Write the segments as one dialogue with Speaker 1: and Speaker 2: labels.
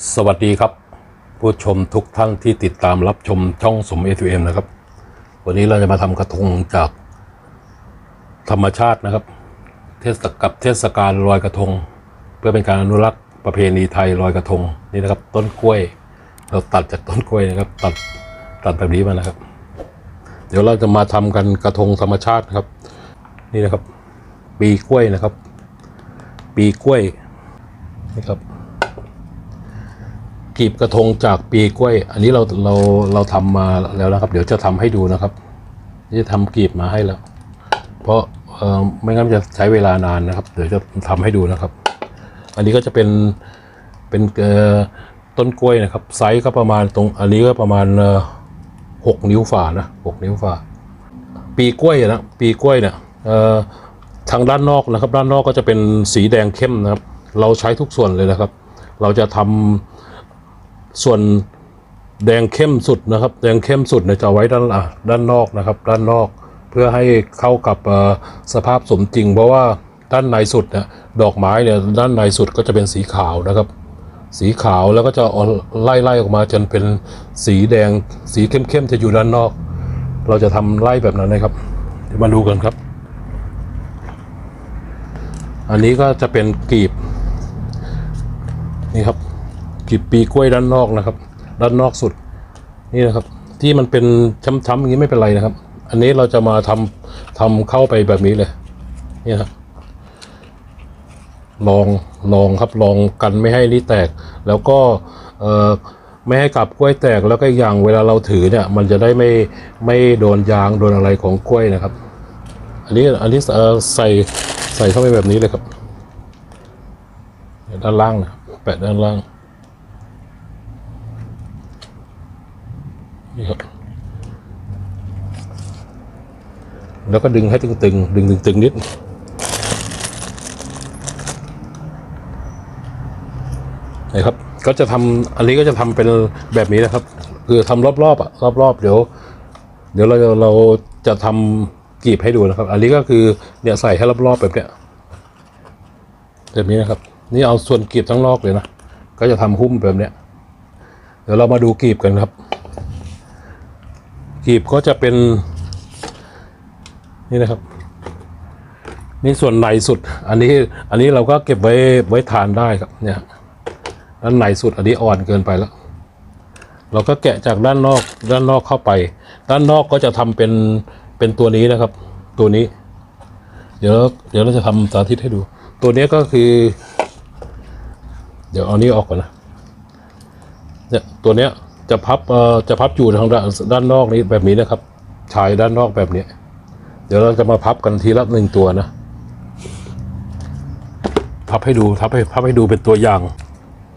Speaker 1: สวัสดีครับ ผู้ชมทุกท่านที่ติดตามรับชมช่องสมเอทเอ็มนะครับ วันนี้เราจะมาทำกระทงจากธรรมชาตินะครับ เทศกับเทศกาลลอยกระทง เพื่อเป็นการอนุรักษ์ประเพณีไทยลอยกระทงนี่นะครับ ต้นกล้วย เราตัดจากต้นกล้วยนะครับ ตัดตัดแบบนี้มานะครับ เดี๋ยวเราจะมาทำกันกระทงธรรมชาตินะครับ นี่นะครับ ปีกล้วยนะครับ ปีกล้วยนี่ครับ กีบกระทงจากปีกล้วย อันนี้เราเราเราทำมาแล้วนะครับ เดี๋ยวจะทำให้ดูนะครับจะทำกีบมาให้แล้ว เพราะไม่งั้นจะใช้เวลานานนะครับ เดี๋ยวจะทำให้ดูนะครับ อันนี้ก็จะเป็นเป็นเอ่อต้นกล้วยนะครับ ไซส์ก็ประมาณตรง อันนี้ก็ประมาณหกนิ้วฝ่านะหกนิ้วฝ่า ปีกล้วยนะปีกล้วยเนี่ยเอ่อทางด้านนอกนะครับ ด้านนอกก็จะเป็นสีแดงเข้มนะครับ เราใช้ทุกส่วนเลยนะครับ เราจะทำ ส่วนแดงเข้มสุดนะครับ แดงเข้มสุดเนี่ยจะไว้ด้านอะด้านนอกนะครับ ด้านนอกเพื่อให้เข้ากับสภาพสมจริง เพราะว่าด้านในสุดเนี่ยดอกไม้เนี่ยด้านในสุดก็จะเป็นสีขาวนะครับ สีขาวแล้วก็จะเอาไล่ไล่ออกมาจนเป็นสีแดงสีเข้มๆจะอยู่ด้านนอก เราจะทำไล่แบบนั้นนะครับเดี๋ยวมาดูกันครับ อันนี้ก็จะเป็นกลีบนี่ครับ กีบปีกล้วยด้านนอกนะครับ ด้านนอกสุดนี่นะครับ ที่มันเป็นช้ำๆอย่างนี้ไม่เป็นไรนะครับ อันนี้เราจะมาทำทำเข้าไปแบบนี้เลยนี่ครับลองลองครับลองกันไม่ให้นี่แตก แล้วก็เอ่อไม่ให้กับกล้วยแตกแล้วก็อย่างเวลาเราถือเนี่ย มันจะได้ไม่ไม่โดนยางโดนอะไรของกล้วยนะครับ อันนี้อันนี้เออใส่ใส่เข้าไปแบบนี้เลยครับ ด้านล่างนะแปะด้านล่าง นี่ครับ แล้วก็ดึงให้ตึงๆ ดึงตึงๆนิดนะครับ ก็จะทำอันนี้ก็จะทำเป็นแบบนี้นะครับ คือทำรอบๆอะรอบๆ เดี๋ยว เดี๋ยวเราเราจะทำกรีบให้ดูนะครับ อันนี้ก็คือเนี่ยใส่ให้รอบๆแบบเนี้ยแบบนี้นะครับ นี่เอาส่วนกรีบทั้งรอบเลยนะ ก็จะทำหุ้มแบบเนี้ย เดี๋ยวเรามาดูกรีบกันครับ กีบก็จะเป็น นี่นะครับ นี่ส่วนในสุด อันนี้อันนี้เราก็เก็บไว้ไว้ทานได้ครับ เนี่ยด้านในสุดอันนี้อ่อนเกินไปแล้ว เราก็แกะจากด้านนอกด้านนอกเข้าไป ด้านนอกก็จะทำเป็นเป็นตัวนี้นะครับ ตัวนี้ เดี๋ยวเดี๋ยวเราจะทำสาธิตให้ดู ตัวนี้ก็คือ เดี๋ยวเอานี้ออกก่อนนะเนี่ยตัวเนี้ย จะพับเอ่อจะพับอยู่ทางด้านด้านนอกนี้แบบนี้นะครับ ชายด้านนอกแบบนี้ เดี๋ยวเราจะมาพับกันทีละหนึ่งตัวนะ พับให้ดูพับให้พับให้ดูเป็นตัวอย่าง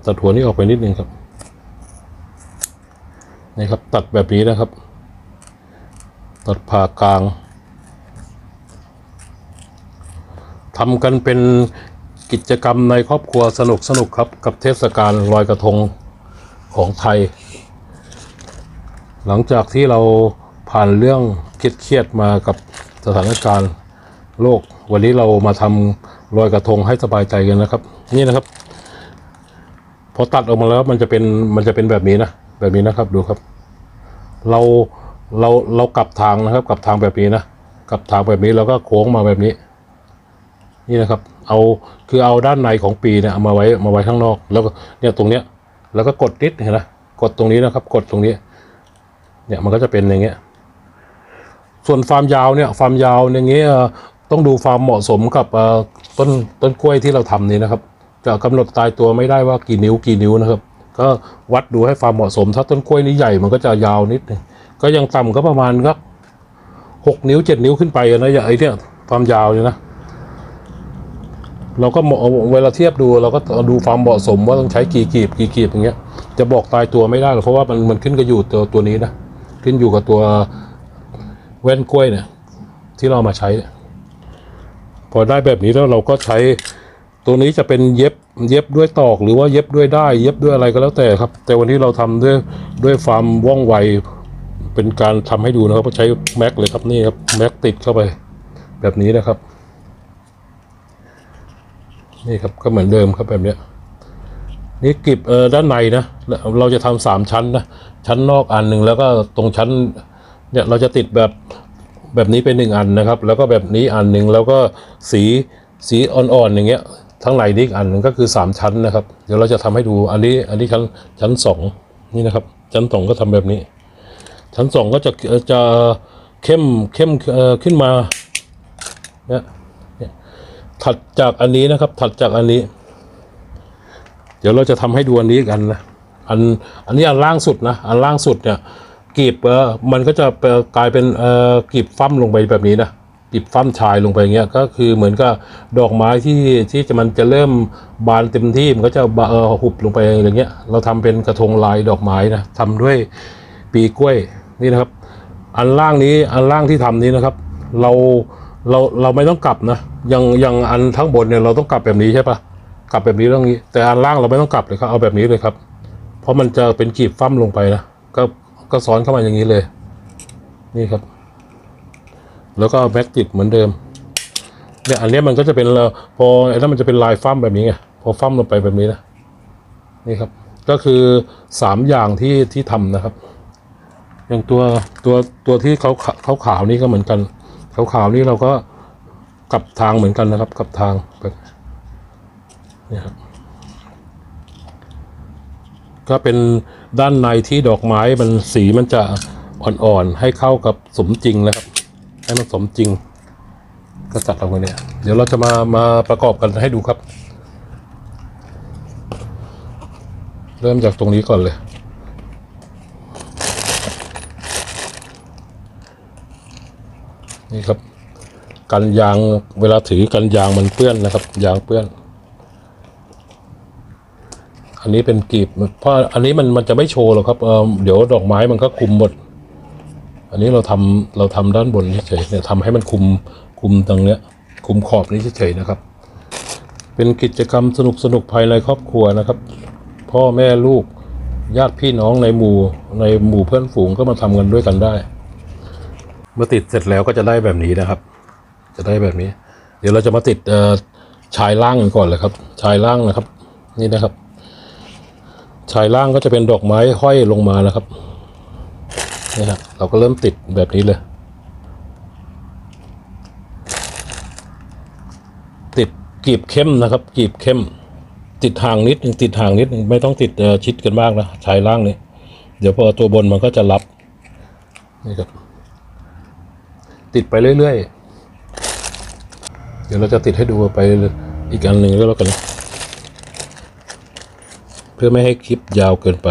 Speaker 1: ตัดหัวนี้ออกไปนิดนึงครับนี่ครับ ตัดแบบนี้นะครับ ตัดผ่ากลางทำกันเป็นกิจกรรมในครอบครัวสนุกสนุกครับ กับเทศกาลลอยกระทงของไทย หลังจากที่เราผ่านเรื่องเครียดๆมากับสถานการณ์โลก วันนี้เรามาทำลอยกระทงให้สบายใจกันนะครับ นี่นะครับ พอตัดออกมาแล้วมันจะเป็นมันจะเป็นแบบนี้นะแบบนี้นะครับดูครับ เราเราเรากลับทางนะครับ กลับทางแบบนี้นะกลับทางแบบนี้แล้วก็โค้งมาแบบนี้ นี่นะครับ เอาคือเอาด้านในของปีเนี่ยเอามาไว้มาไว้ข้างนอก แล้วเนี่ยตรงเนี้ย แล้วก็กดนิดเห็นไหมกดตรงนี้นะครับ กดตรงนี้ เนี่ยมันก็จะเป็นอย่างเงี้ย ส่วนความยาวเนี่ยความยาวอย่างเงี้ยต้องดูความเหมาะสมกับต้นต้นกล้วยที่เราทำนี่นะครับ จะกำหนดตายตัวไม่ได้ว่ากี่นิ้วกี่นิ้วนะครับ ก็วัดดูให้ความเหมาะสม ถ้าต้นกล้วยนี้ใหญ่มันก็จะยาวนิดนึงก็ยังต่ำก็ประมาณก็หกนิ้วเจ็ดนิ้วขึ้นไปนะอย่าไอ้เนี่ยความยาวเนี่ยนะเราก็เหมาะเวลาเทียบดูเราก็ดูความเหมาะสมว่าต้องใช้กี่กีบกี่กีบอย่างเงี้ยจะบอกตายตัวไม่ได้หรอกเพราะว่ามันมันขึ้นกับอยู่ตัวตัวนี้นะ ขึ้นอยู่กับตัวแว่นกล้วยเนี่ย ที่เรามาใช้ พอได้แบบนี้แล้วเราก็ใช้ตัวนี้จะเป็นเย็บเย็บด้วยตอกหรือว่าเย็บด้วยได้ เย็บด้วยอะไรก็แล้วแต่ครับ แต่วันนี้เราทำด้วยด้วยความว่องไวเป็นการทำให้ดูนะครับใช้แม็กเลยครับนี่ครับแม็กติดเข้าไป แบบนี้นะครับ นี่ครับก็เหมือนเดิมครับแบบเนี้ย นี่กลีบเออด้านในนะเราจะทำสามชั้นนะชั้นนอกอันหนึ่งแล้วก็ตรงชั้นเนี่ยเราจะติดแบบแบบนี้เป็นหนึ่งอันนะครับ แล้วก็แบบนี้อันหนึ่งแล้วก็สีสีอ่อนๆอย่างเงี้ยทั้งในนี่อีกอันหนึ่งก็คือสามชั้นนะครับ เดี๋ยวเราจะทำให้ดูอันนี้อันนี้ชั้นชั้นสองนี่นะครับ ชั้นสองก็ทำแบบนี้ ชั้นสองก็จะจะเข้มเข้มขึ้นมาเนี่ยถัดจากอันนี้นะครับ ถัดจากอันนี้ ดี๋ยวเราจะทำให้ดูอันนี้กันนะอันอันนี้อันล่างสุดนะอันล่างสุดเนี่ยกีบเออมันก็จะกลายเป็นเอ่อกีบฟั่มลงไปแบบนี้นะกีบฟั่มชายลงไปอย่างเงี้ยก็คือเหมือนกับดอกไม้ที่ที่จะมันจะเริ่มบานเต็มที่มันก็จะเออหุบลงไปอย่างเงี้ยเราทำเป็นกระทงลายดอกไม้นะทำด้วยปีกล้วยนี่นะครับ อันล่างนี้อันล่างที่ทำนี้นะครับ เราเราเราไม่ต้องกลับนะยังยังอันทั้งบนเนี่ยเราต้องกลับแบบนี้ใช่ปะ กลับแบบนี้ตรงนี้ แต่อันล่างเราไม่ต้องกลับเลยครับ เอาแบบนี้เลยครับ เพราะมันจะเป็นกีบฟั่มลงไปนะ ก็ก็ซ้อนเข้ามาอย่างนี้เลย นี่ครับ แล้วก็แม็กติดเหมือนเดิม เนี่ยอันเนี้ยมันก็จะเป็นเราพอไอ้นั่นมันจะเป็นลายฟั่มแบบนี้ไง พอฟั่มลงไปแบบนี้นะ นี่ครับ ก็คือสามอย่างที่ที่ทำนะครับ อย่างตัวตัวตัวที่เขาเขาขาวนี่ก็เหมือนกัน ขาวขาวนี่เราก็กลับทางเหมือนกันนะครับ กลับทางแบบ นี่ครับก็เป็นด้านในที่ดอกไม้มันสีมันจะอ่อนๆ ให้เข้ากับสมจริงนะครับ ให้มันสมจริง ก็จัดเอาไว้เนี่ย เดี๋ยวเราจะมามาประกอบกันให้ดูครับ เริ่มจากตรงนี้ก่อนเลยนี่ครับ กันยางเวลาถือกันยางมันเปื้อนนะครับ ยางเปื้อน อันนี้เป็นกลีบเพราะอันนี้มันมันจะไม่โชว์หรอกครับเออเดี๋ยวดอกไม้มันก็คุมหมด อันนี้เราทำเราทำด้านบนเฉยๆเนี่ยทำให้มันคุมคุมตรงเนี้ย คุมขอบนี้เฉยๆนะครับ เป็นกิจกรรมสนุกสนุกภายในครอบครัวนะครับ พ่อแม่ลูกญาติพี่น้องในหมู่ในหมู่เพื่อนฝูงก็มาทำกันด้วยกันได้ เมื่อติดเสร็จแล้วก็จะได้แบบนี้นะครับ จะได้แบบนี้ เดี๋ยวเราจะมาติดชายล่างกันก่อนเลยครับ ชายล่างนะครับ นี่นะครับ ชายล่างก็จะเป็นดอกไม้ห้อยลงมานะครับนี่ครับเราก็เริ่มติดแบบนี้เลย ติดกีบเข้มนะครับ กีบเข้ม ติดห่างนิดหนึงติดห่างนิดหนึงไม่ต้องติดชิดกันมากนะชายล่างนี่เดี๋ยวพอตัวบนมันก็จะรับนี่ครับ ติดไปเรื่อยๆ เดี๋ยวเราจะติดให้ดูไปอีกอันหนึ่งก็แล้วกัน เพื่อไม่ให้คลิปยาวเกินไป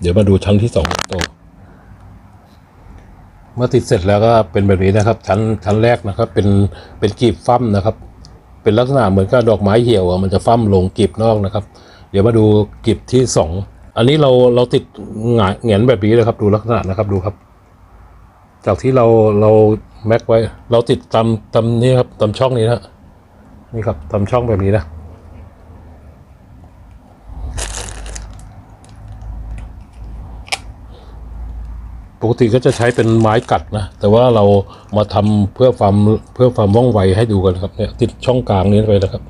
Speaker 1: เดี๋ยวมาดูชั้นที่สองต่อเมื่อติดเสร็จแล้วก็เป็นแบบนี้นะครับ ชั้นชั้นแรกนะครับ เป็นเป็นกีบฟั่มนะครับ เป็นลักษณะเหมือนกับดอกไม้เหี่ยวมันจะฟั่มลงกีบนอกนะครับ เดี๋ยวมาดูกีบที่สองอันนี้เราเราติดหงายแหงนแบบนี้เลยครับ ดูลักษณะนะครับดูครับ จากที่เราเราแม็กไว้ เราติดตามตามนี้ครับตามช่องนี้นะนี่ครับตามช่องแบบนี้นะ ปกติก็จะใช้เป็นไม้กัดนะ แต่ว่าเรามาทำเพื่อความเพื่อความว่องไวให้ดูกันครับเนี่ยติดช่องกลางนี้ไปนะครับ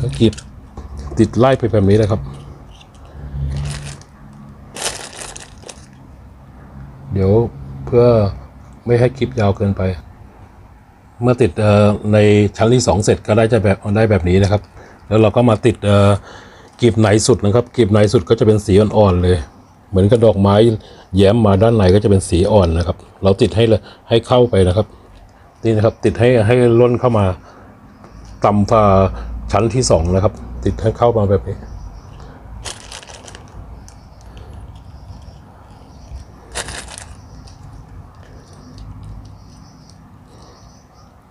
Speaker 1: ก็กีบติดไล่ไปแบบนี้นะครับ เดี๋ยวเพื่อไม่ให้คลิปยาวเกินไป เมื่อติดในชั้นที่สองเสร็จก็ได้จะแบบได้แบบนี้นะครับ แล้วเราก็มาติดกลีบไหนสุดนะครับกลีบไหนสุดก็จะเป็นสีอ่อนๆเลย เหมือนกับดอกไม้แย้มมาด้านในก็จะเป็นสีอ่อนนะครับ เราติดให้เลยให้เข้าไปนะครับ นี่นะครับติดให้ให้ล้นเข้ามาต่ำฝ่าชั้นที่สองนะครับ ติดให้เข้ามาแบบนี้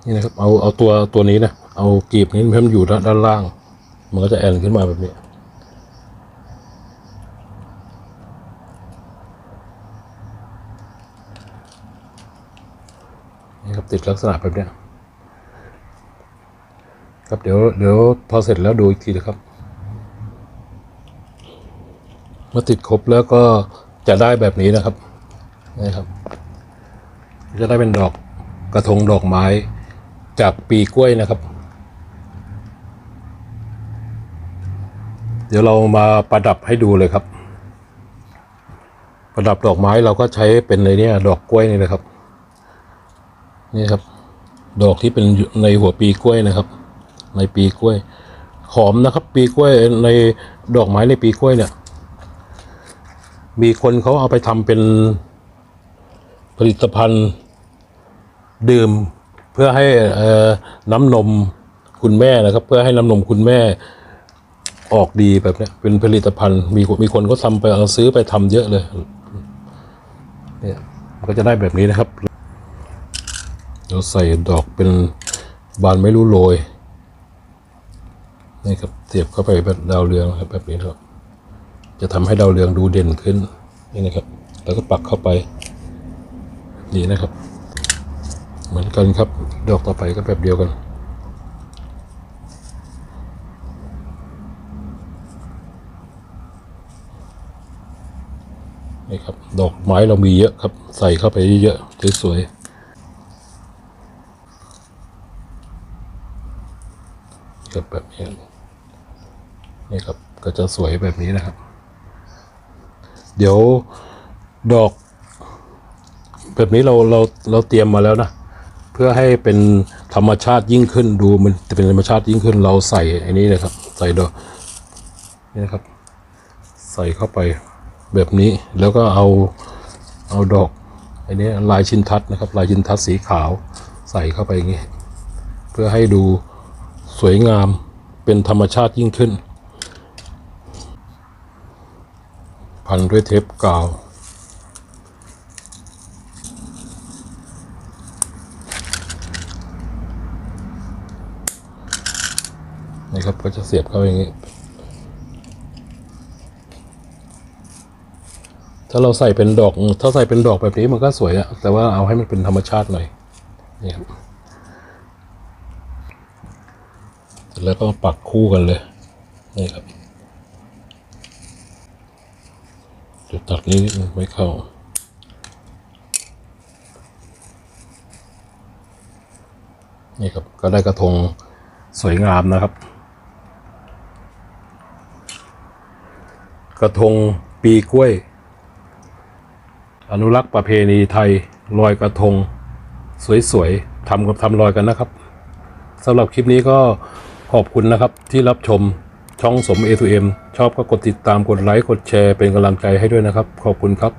Speaker 1: นี่นะครับ เอาเอาตัวตัวนี้นะ เอากรีบนี้ให้มันอยู่ด้านด้านล่าง มันก็จะแอนขึ้นมาแบบนี้นี่ครับติดลักษณะแบบนี้ครับเดี๋ยวเดี๋ยวพอเสร็จแล้วดูอีกทีนะครับ เมื่อติดครบแล้วก็จะได้แบบนี้นะครับนี่ครับ จะได้เป็นดอกกระทงดอกไม้ จากปีกล้วยนะครับ เดี๋ยวเรามาประดับให้ดูเลยครับ ประดับดอกไม้เราก็ใช้เป็นในเนี้ยดอกกล้วยนี่นะครับ นี่ครับ ดอกที่เป็นในหัวปีกล้วยนะครับ ในปีกล้วย หอมนะครับ ปีกล้วยในดอกไม้ในปีกล้วยเนี่ย มีคนเขาเอาไปทำเป็นผลิตภัณฑ์ดื่ม เพื่อให้เอ่อน้ำนมคุณแม่นะครับ เพื่อให้น้ำนมคุณแม่ออกดีแบบนี้เป็นผลิตภัณฑ์มีคนมีคนก็ทำไปเอาซื้อไปทำเยอะเลยเนี่ยมันก็จะได้แบบนี้นะครับเราใส่ดอกเป็นบานไม่รู้โรยนี่ครับเสียบเข้าไปแบบดาวเรืองครับแบบนี้ครับ จะทำให้ดาวเรืองดูเด่นขึ้นนี่นะครับ แล้วก็ปักเข้าไป นี่นะครับ เหมือนกันครับ ดอกต่อไปก็แบบเดียวกัน นี่ครับ ดอกไม้เรามีเยอะครับ ใส่เข้าไปเยอะๆสวยๆครับแบบนี้นี่ครับก็จะสวยแบบนี้นะครับ เดี๋ยวดอก แบบนี้เราเราเราเตรียมมาแล้วนะ เพื่อให้เป็นธรรมชาติยิ่งขึ้นดูมันจะเป็นธรรมชาติยิ่งขึ้นเราใส่อันนี้นะครับ ใส่ดอกนี่นะครับ ใส่เข้าไปแบบนี้แล้วก็เอาเอาดอกอันนี้ลายชินทัศนะครับ ลายชินทัศสีขาวใส่เข้าไปอย่างนี้ เพื่อให้ดูสวยงามเป็นธรรมชาติยิ่งขึ้น พันด้วยเทปกาว นี่ครับ ก็จะเสียบเข้าอย่างนี้ ถ้าเราใส่เป็นดอก ถ้าใส่เป็นดอกแบบนี้มันก็สวยอะแต่ว่าเอาให้มันเป็นธรรมชาติหน่อยนี่ครับเสร็จแล้วก็ปักคู่กันเลยนี่ครับจะตัดนี้ไม่เข้านี่ครับก็ได้กระทงสวยงามนะครับ ระทงปีกล้วย อนุรักษ์ประเพณีไทยลอยกระทง สวยๆทำกับทำลอยกันนะครับสำหรับคลิปนี้ก็ขอบคุณนะครับที่รับชมช่องสม A2M ชอบก็กดติดตามกดไลค์กดแชร์เป็นกำลังใจให้ด้วยนะครับ ขอบคุณครับ